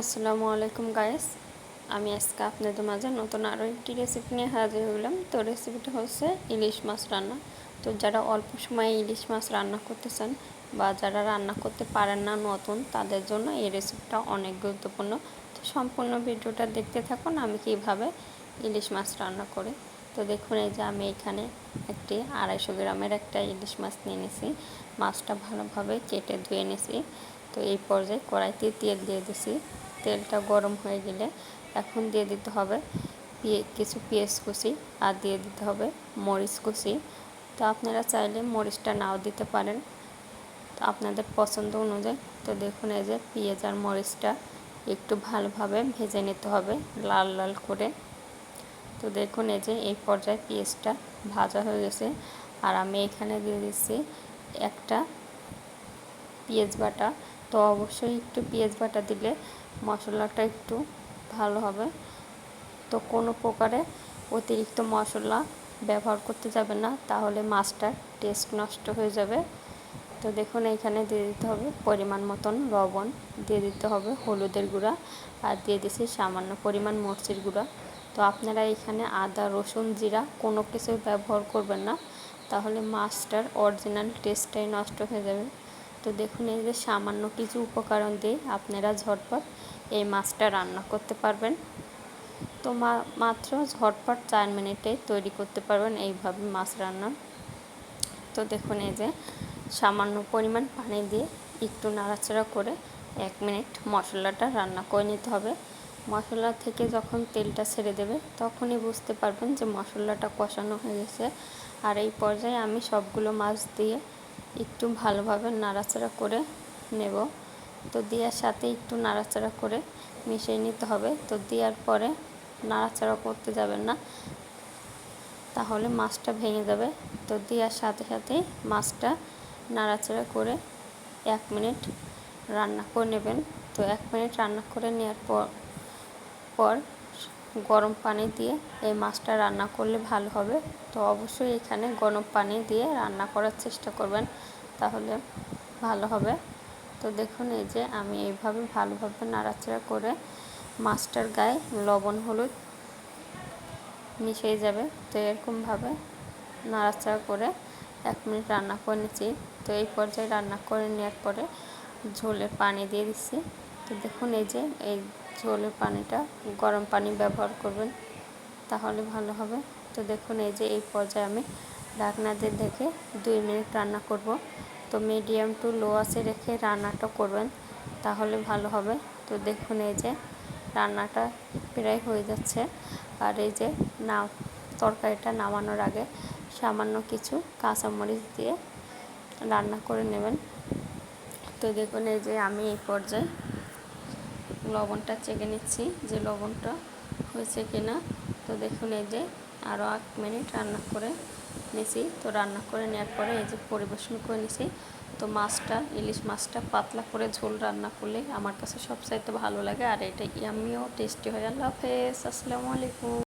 আসসালামু আলাইকুম গায়েস আমি আজকে আপনাদের মাঝে নতুন আরও একটি রেসিপি নিয়ে হাজির হলাম তো রেসিপিটা হচ্ছে ইলিশ মাছ রান্না। তো যারা অল্প সময়ে ইলিশ মাছ রান্না করতে চান বা যারা রান্না করতে পারেন না নতুন, তাদের জন্য এই রেসিপিটা অনেক গুরুত্বপূর্ণ। তো সম্পূর্ণ ভিডিওটা দেখতে থাকুন, আমি কীভাবে ইলিশ মাছ রান্না করি। তো দেখুন, এই যে আমি এখানে একটি আড়াইশো গ্রামের একটা ইলিশ মাছ নিয়ে নিয়েছি মাছটা ভালোভাবে কেটে ধুয়ে নিয়েছি তো এই পর্যায়ে কড়াইতে তেল দিয়ে দিছি। তেলটা গরম হয়ে গেলে এখন দিয়ে দিতে হবে কিছু পেঁয়াজ কুচি আর দিয়ে দিতে হবে মরিচ কুচি। তো আপনারা চাইলে মরিচটা নাও দিতে পারেন। তো আপনাদের পছন্দ অনুযায়ী। তো দেখুন এই যে পেঁয়াজ আর মরিচটা একটু ভালোভাবে ভেজে নিতে হবে লাল লাল করে। তো দেখুন এই যে এই পর্যায়ে পেঁয়াজটা ভাজা হয়ে গেছে। আর আমি এখানে দিয়ে দিচ্ছি একটা পেঁয়াজ বাটা তো অবশ্যই একটু পেঁয়াজ বাটা দিলে মশলাটা একটু ভালো হবে। তো কোনো প্রকারে অতিরিক্ত মশলা ব্যবহার করতে যাবে না, তাহলে মাছটার টেস্ট নষ্ট হয়ে যাবে। তো দেখুন এখানে দিয়ে দিতে হবে পরিমাণ মতন লবণ, দিয়ে দিতে হবে হলুদের গুঁড়া আর দিয়ে দিছি সামান্য পরিমাণ মরচির গুঁড়া। তো আপনারা এখানে আদা, রসুন, জিরা কোনো কিছু ব্যবহার করবেন না, তাহলে মাছটার অরিজিনাল টেস্টটাই নষ্ট হয়ে যাবে। তো দেখুন, এই যে সামান্য কিছু উপকরণ দিয়ে আপনারা ঝটপট এই মাছটা রান্না করতে পারবেন। তো মাত্র ঝটপট চার মিনিটে তৈরি করতে পারবেন এইভাবে মাছ রান্না। তো দেখুন, এই যে সামান্য পরিমাণ পানি দিয়ে একটু নাড়াচাড়া করে এক মিনিট মশলাটা রান্না করে নিতে হবে। মশলা থেকে যখন তেলটা ছেড়ে দেবে, তখনই বুঝতে পারবেন যে মশলাটা কষানো হয়ে গেছে। আর এই পর্যায়ে আমি সবগুলো মাছ দিয়ে একটু ভালোভাবে নাড়াচাড়া করে নেব। তো দেওয়ার সাথে একটু নাড়াচাড়া করে মিশিয়ে নিতে হবে। তো দেওয়ার পরে নাড়াচাড়া করতে যাবেন না। তাহলে মাছটা ভেঙে যাবে। তো দেওয়ার সাথে সাথে মাছটা নাড়াচাড়া করে এক মিনিট রান্না করে নেবেন। তো এক মিনিট রান্না করে নেওয়ার পর পর গরম পানি দিয়ে এই মাছটা রান্না করলে ভালো হবে। তো অবশ্যই এখানে গরম পানি দিয়ে রান্না করার চেষ্টা করবেন, তাহলে ভালো হবে। তো দেখুন, এই যে আমি এইভাবে ভালোভাবে নাড়াচাড়া করে মাছটার গায়ে লবণ, হলুদ মিশে যাবে। তো এরকমভাবে নাড়াচাড়া করে এক মিনিট রান্না করে নিচ্ছি। তো এই পর্যায়ে রান্না করে নেওয়ার পরে ঝোলের পানি দিয়ে দিচ্ছি। তো দেখুন, এই যে এই ঝোলের পানিটা, গরম পানি ব্যবহার করবেন, তাহলে ভালো হবে। তো দেখুন, এই যে এই পর্যায়ে আমি ঢাকনা দিয়ে দেখে দুই মিনিট রান্না করব। তো মিডিয়াম টু লো আসে রেখে রান্নাটা করবেন, তাহলে ভালো হবে। তো দেখুন, এই যে রান্নাটা প্রায় হয়ে যাচ্ছে। আর এই যে না তরকারিটা নামানোর আগে সামান্য কিছু কাঁচামরিচ দিয়ে রান্না করে নেবেন। তো দেখুন, এই যে আমি এই পর্যায়ে লবণটা চেকে নিচ্ছি যে লবণটা হয়েছে কিনা। তো দেখুন এই যে আরও এক মিনিট রান্না করে নিছি। তো রান্না করে নেওয়ার পরে এই যে পরিবেশন করে নিছি। তো মাছটা, ইলিশ মাছটা পাতলা করে ঝোল রান্না করলে আমার কাছে সবচাইতে ভালো লাগে। আর এটা ইয়ামিও টেস্টি হয়। আল্লাহ হাফেজ। আসসালামু আলাইকুম।